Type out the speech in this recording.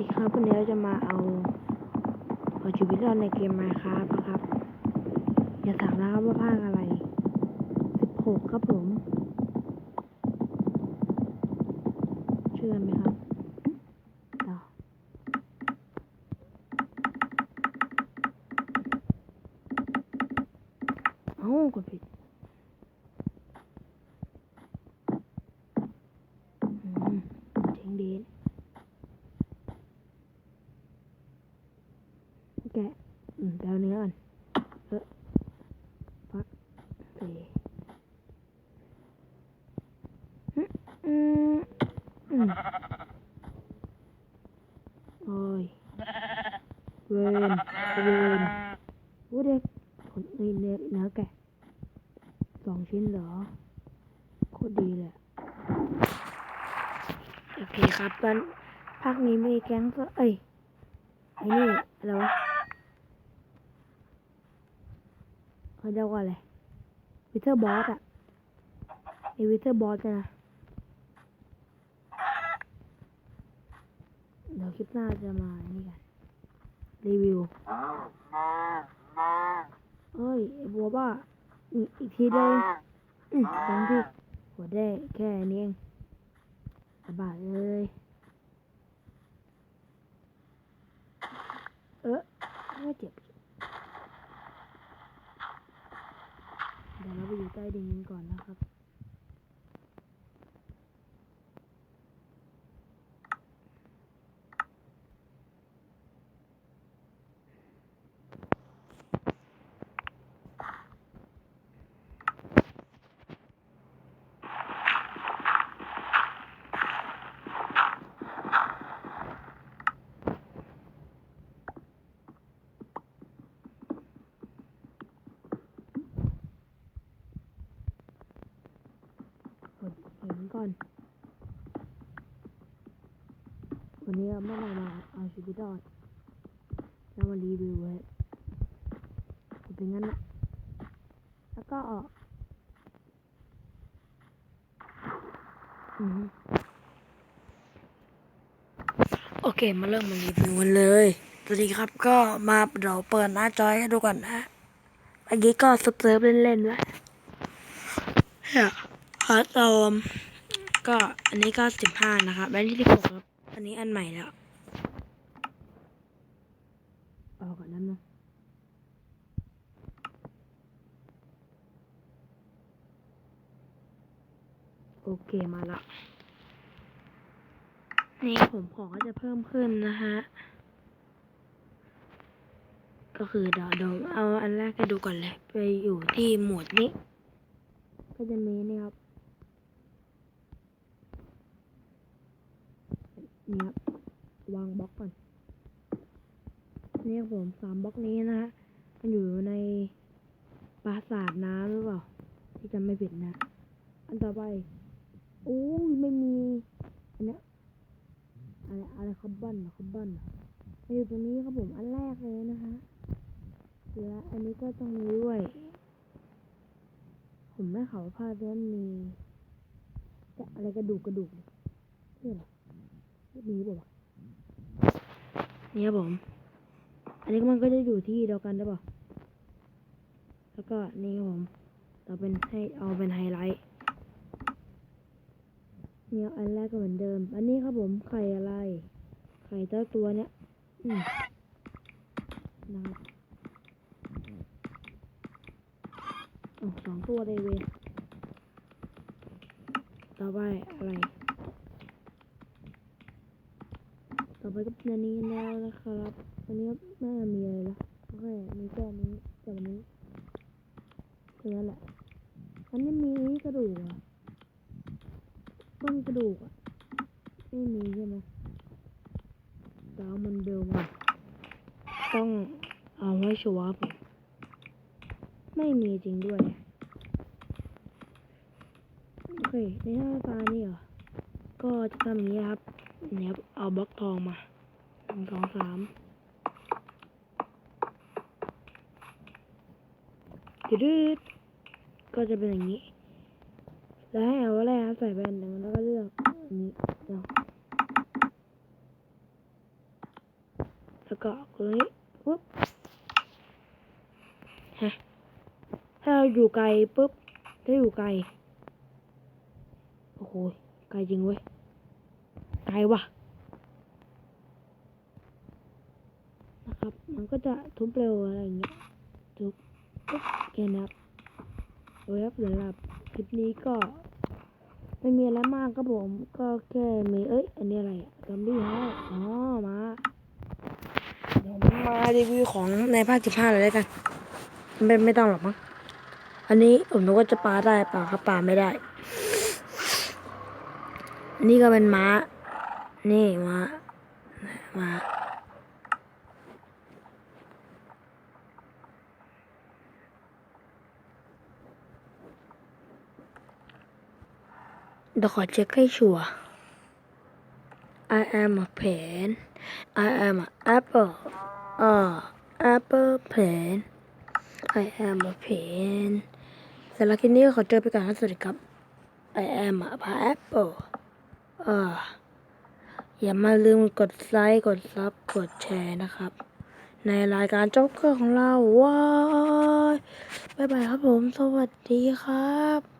ดีครับวันนี้เราจะมาเอาเอาชีวิตรอดในเกมมาครับนะครับ อย่าถามนะครับว่าภาคอะไร16ครับผม เชื่อไหมครับเดี๋ยวเอ้ากดผิดอืมเจ๋งดีนะ แกะอืมเดาเนื้อก่อนเออพักสี่อืมอืมอืมโอ้ย เวนเวนวูเด็กผลเอ้ยเนื้อเนื้อแกะสองชิ้นเหรอ โคตรดีเลยอะโอเคครับตอนภาคนี้มีแก๊งก็เอ้ยไอ้นี่อะไรวะเขาเรียกว่าอะไรวิเทอร์บอสอะไอวิเทอร์บอสนะเดี๋ยวคลิปหน้าจะมานี่กัน รีวิวเอ้ยบัวบ้าอีกอีกทีเลยอืมสองทีหัวได้แค่นี้เองสบายเลย เออไม่เจ็บเดี๋ยวเราไปอยู่ใต้ดินกันก่อนนะครับ กดเห็นก่อน วันนี้เราไม่มาเอาชีวิตรอดเรามารีวิวไว้เป็นงั้นนะแล้วก็ออกโอเค มาเริ่มมารีวิวกันเลยสวัสดีครับก็มาเดี๋ยวเปิดหน้าจอยให้ดูก่อนนะเมื่อกี้ก็สเติร์ฟเล่นๆไว้เนี่ยคอสโอมก็อันนี้ก็สิบห้านะครับแบนที่สิบหกครับ นนี้อันใหม่แล้ว ออกก่อนนั้นนะโอเคมาละ นี่ผมของก็จะเพิ่มขึ้นนะฮะ ก็คือเดี๋ยวเดี๋ยวเอาอันแรกให้ดูก่อนเลย ไปอยู่ที่หมวดนี้ ก็จะมีนี่ครับ นี่ครับวางบล็อกก่อนนี่ผมสามบล็อกนี้นะฮะมันอยู่ในปราสาทน้ำหรือเปล่าที่จำไม่ผิดนะ อันต่อไปโอ้ยไม่มีอันนี้อะไรอะไรคาร์บอนเหรอคาร์บอนเหรอมันอยู่ตรงนี้ครับผมอันแรกเลยนะฮะและอันนี้ก็ต้องมีด้วย ผมได้ข่าวว่าภาพนั้นมีอะไรกระดูกกระดูกนี่เหรอ มีเปล่าวะนี่ครับผม อันนี้มันก็จะอยู่ที่เดียวกันได้ป่ะแล้วก็นี่ครับผม เราเป็นให้เอาเป็นไฮไลท์เนี่ยอันแรกก็เหมือนเดิม อันนี้ครับผมไข่อะไร ไข่เจ้าตัวเนี้ยอืมนะครับอ๋อสองตัวเลยเวยต่อไปอะไร ต่อ ไปก็เป็นอันนี้แล้วนะครับอันนี้ก็ไม่มีอะไรละโอเคมีแค่นี้แต่วันนี้แค่นั้นแหละอันนี้มีกระดูกอะต้นกระดูกอะไม่มีใช่ไหมดี๋ยวเอามันเดิมอะต้องเอาไว้ชัวร์ผมไม่มีจริงด้วยโอเคในหน้าตานี่เหรอก็จะทำอย่างนี้ครับ นี่ยครับเอาบล็อกทองมาหนึ่งสองสามดืดก็จะเป็นอย่างนี้ แล้วให้เอาอะไรครับใส่แบนหนึ่งแล้วก็เลือกอันนี้เนาะแล้วก็กดตรงนี้ปุ๊บฮะถ้าเราอยู่ไกลปุ๊บถ้าอยู่ไกล โอ้โหไกลจริงเว้ย ไกลว่ะนะครับ มันก็จะทุบเร็วอะไรอย่างเงี้ยทุบปุ๊บแค่นั้นครับโอ้ยครับสำหรับคลิปนี้ก็ ไม่มีอะไรมากครับผม ก็แค่มีเอ้ย อันนี้อะไรอะซอมบี้ฮะอ๋อ มาเดี๋ยวมารีวิวของในภาคสิบห้าเลยแล้วกัน ไม่ไม่ต้องหรอกมั้ง อันนี้ผมนึกว่าจะปลาได้ปลาครับปลาไม่ได้ อันนี้ก็เป็นม้า นี่มา มา เดี๋ยวขอเช็คให้ชัวร์ I am a pen I am a apple อ่า apple pen I am a pen สำหรับคลิปนี้ขอเจอไปก่อนครับสวัสดีครับ I am a apple อ่า อย่ามาลืมกดไลค์กดซับกดแชร์นะครับ ในรายการจ็อกเกอร์ของเราว้ายบายบายครับผม สวัสดีครับ